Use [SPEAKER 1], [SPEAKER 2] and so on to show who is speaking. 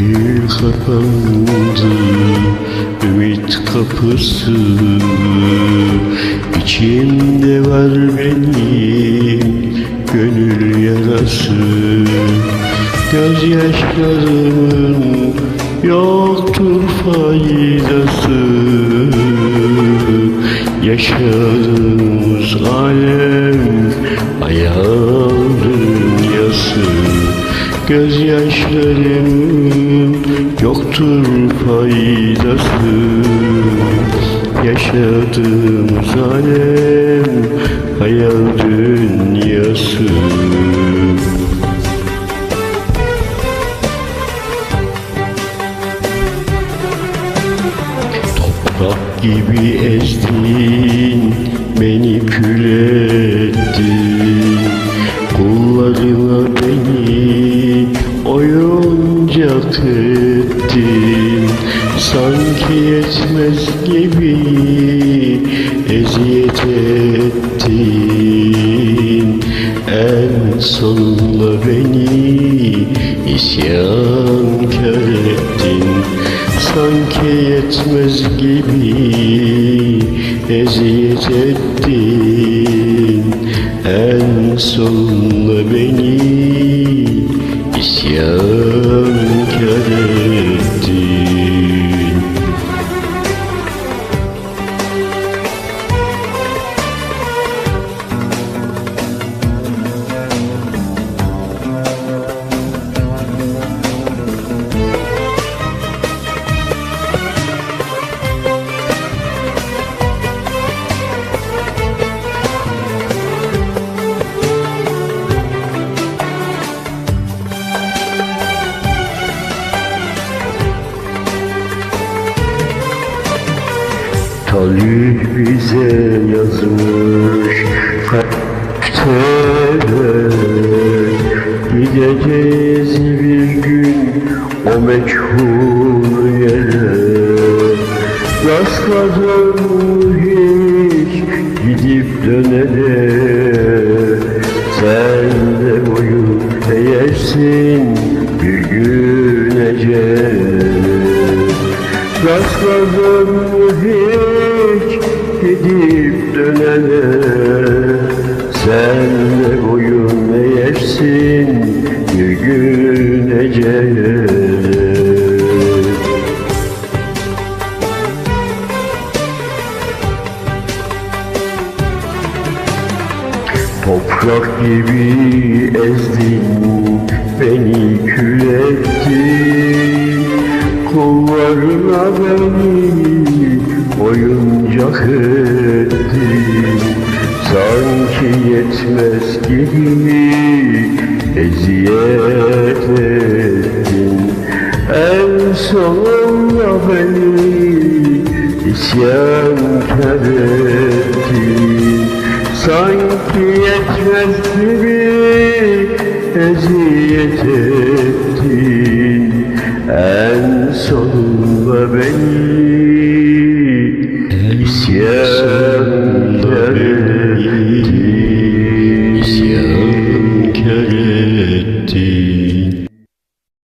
[SPEAKER 1] Bir kapandı ümit kapısı. İçimde var benim gönül yarası. Gözyaşlarımın yoktur faydası. Yaşadığımız alem hayal dünyası Gözyaşlarımın yoktur faydası Yaşadığımız alem hayal dünyası. Toprak gibi ezdin, beni kül ettin. Kullarına beni oyuncak ettin Sanki yetmez gibi eziyet ettin. En sonunda beni isyankar ettin. Sanki yetmez gibi eziyet ettin. En sonunda beni isyankar ettin Talih bize yazmış kalpte Gideceğiz bir gün o meçhul yere. Rastladım hiç gidip dönene. Sen de boyun eğersin bir gün ecele Rastladım hiç gidip dönene Sen de boyun eğersin bir gün ecele. Toprak gibi ezdin beni kül ettin. Kullarına beni oyuncak ettin Sanki yetmez gibi eziyet ettin. En sonunda beni isyankar ettin. Sanki yetmez gibi eziyet ettin. En sonunda